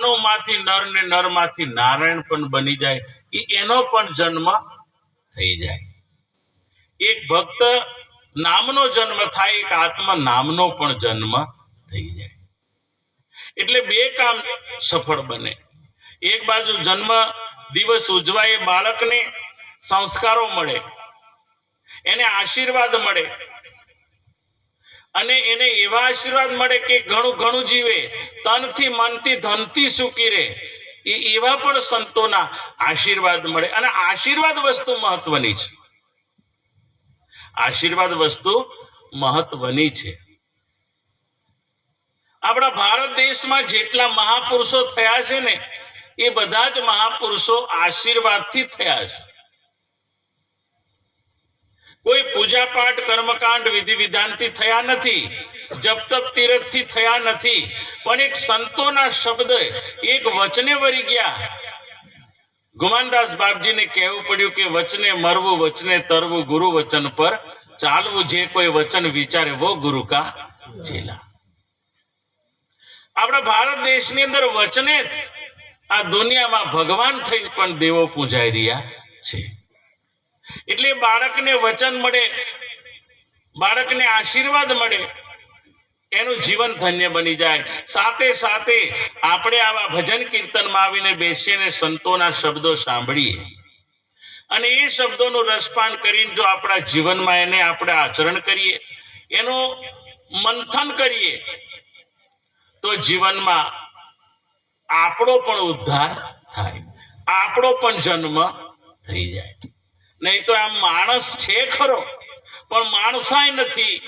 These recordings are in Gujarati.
માનવમાંથી નર ને નરમાંથી નારાયણ પણ બની જાય. એ એનો પણ જન્મ થઈ જાય. એક ભક્ત નામનો જન્મ થાય, એક આત્મા નામનો પણ જન્મ થઈ જાય. એટલે બે કામ સફળ બને. એક બાજુ જન્મ દિવસ ઉજવાય બાળકને સંસ્કારો મળે. એને આશીર્વાદ મળે. અને એને એવા આશીર્વાદ મળે કે ઘણું ઘણું જીવે. તનથી મનથી ધનથી સુખી રહે. એ એવા પણ સંતોના આશીર્વાદ મળે. અને આશીર્વાદ વસ્તુ મહત્વની છે. આશીર્વાદ વસ્તુ મહત્વની છે. આપણા ભારત દેશમાં જેટલા મહાપુરુષો થયા છે ને, એ બધા જ મહાપુરુષો આશીર્વાદથી થયા છે. કોઈ પૂજા પાઠ કર્મકાંડ, વિધિ વિધાનથી થયા નથી. જપ તપ તીરથથી થયા નથી. પણ એક સંતોના શબ્દ, એક વચને વરી ગયા. ગુમાનદાસ બાપજીને કહેવું પડ્યું કે વચને મરવું, વચને તરવું, ગુરુ વચન પર ચાલવું, જે કોઈ વચન વિચારે વો ગુરુ કા ચેલા. આપણા ભારત દેશની અંદર વચને આ દુનિયામાં ભગવાન થઈને પણ દેવો પૂજાઈ રહ્યા છે. એટલે બાળકને વચન મળે, બાળકને આશીર્વાદ મળે એનું જીવન ધન્ય બની જાય. સાથે સાથે આપણે આવા ભજન કીર્તનમાં આવીને બેસીને સંતોના શબ્દો સાંભળીએ. અને એ શબ્દોનું રસપાન કરીને જો આપણા જીવનમાં એને આપણે આચરણ કરીએ, એનું મંથન કરીએ, તો જીવનમાં આપણો પણ ઉદ્ધાર થાય. આપણો પણ જન્મ થઈ જાય. નહીં તો આમ માણસ છે ખરો, પણ માણસાય નથી.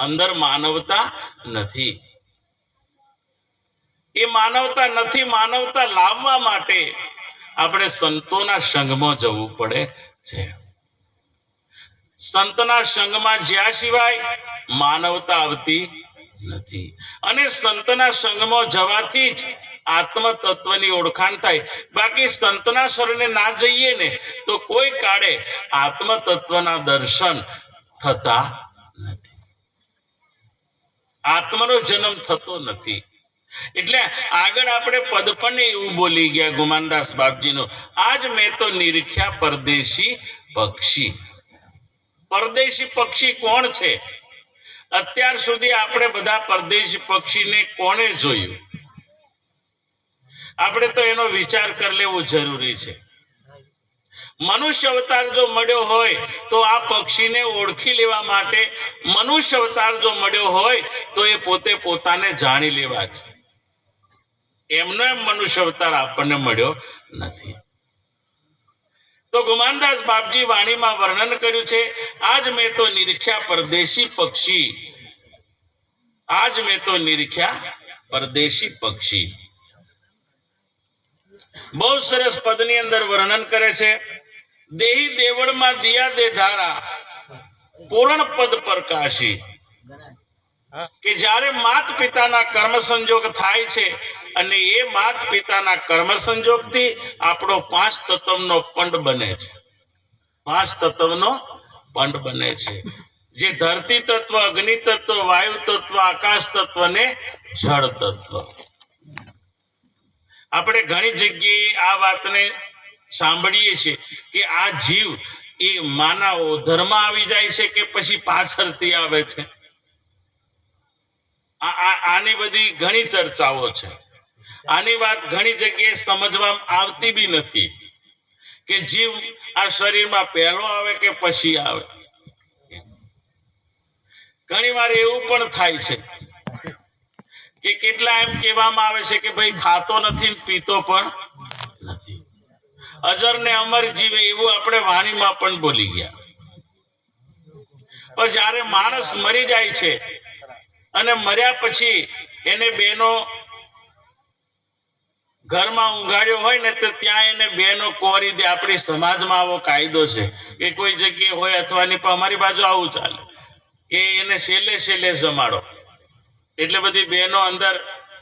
અંદર માનવતા નથી. એ માનવતા નથી, માનવતા લાવવા માટે આપણે સંતોના સંઘમાં જવું પડે છે. સંતના સંઘમાં જ્યાં સિવાય માનવતા આવતી નથી. અને સંતના સંઘમાં જવાથી જ આત્મ તત્વની ઓળખાણ થાય. બાકી સંતના શરણે ના જઈએ ને, તો કોઈ કાળે આત્મ તત્વના દર્શન થતા આત્મનો જન્મ થતો નથી. એટલે આગળ આપણે પદ પણ એવું બોલી ગયા ગુમાનદાસ બાપજીનો, આજ મેં તો નિરીખ્યા પરદેશી પક્ષી. પરદેશી પક્ષી કોણ છે? અત્યાર સુધી આપણે બધા પરદેશી પક્ષીને કોણે જોયું? આપણે તો એનો વિચાર કરી લેવો જરૂરી છે. મનુષ્ય અવતાર જો મળ્યો હોય તો આ પક્ષીને ઓળખી લેવા માટે મનુષ્ય અવતાર જો મળ્યો હોય તો એ પોતે પોતાને જાણી લેવા છે. એમનો એમ મનુષ્ય અવતાર આપણને મળ્યો નથી. તો ગુમાનદાસ બાપજી વાણીમાં વર્ણન કર્યું છે, આજ મેં તો નિરીખ્યા પરદેશી પક્ષી. આજ મેં તો નિરીખ્યા પરદેશી પક્ષી. બહુ સરસ પદની અંદર વર્ણન કરે છે દેહી દેવળમાં દિયા દે ધારા. પૂર્ણ પદ પ્રકાશી. કે જ્યારે માત પિતાના કર્મ સંજોગ થાય છે અને એ માત પિતાના કર્મ સંજોગથી આપણો પાંચ તત્વનો પંડ બને છે. પાંચ તત્વનો પંડ બને છે. જે ધરતી તત્વ અગ્નિ તત્વ વાયુ તત્વ આકાશ તત્વ ને જળ તત્વ. આપણે ઘણી જગ્યાએ આ વાતને સાંભળીએ છીએ કે આ જીવ એ માના ધર્મ આવી જાય છે કે પછી પાછળથી આવે છે? આની બધી ઘણી ચર્ચાઓ છે. આની વાત ઘણી જગ્યાએ સમજવામાં આવતી બી નથી કે જીવ આ શરીરમાં પહેલો આવે કે પછી આવે. ઘણી વાર એવું પણ થાય છે કે કેટલા એમ કહેવામાં આવે છે કે ભાઈ ખાતો નથી પીતો પણ નથી. અજર ને અમર જીવે એવું આપણે વાણીમાં પણ બોલી ગયા. પણ જ્યારે માણસ મરી જાય છે અને મર્યા પછી એને બેનો ઘરમાં ઊંઘાડ્યો હોય ને તો ત્યાં એને બેનો કોરી દે. આપણી સમાજમાં આવો કાયદો છે કે કોઈ જગ્યાએ હોય અથવા ની અમારી બાજુ આવું ચાલે. કે એને છેલ્લે છેલ્લે જમાડો. એટલે બધી બહેનો અંદર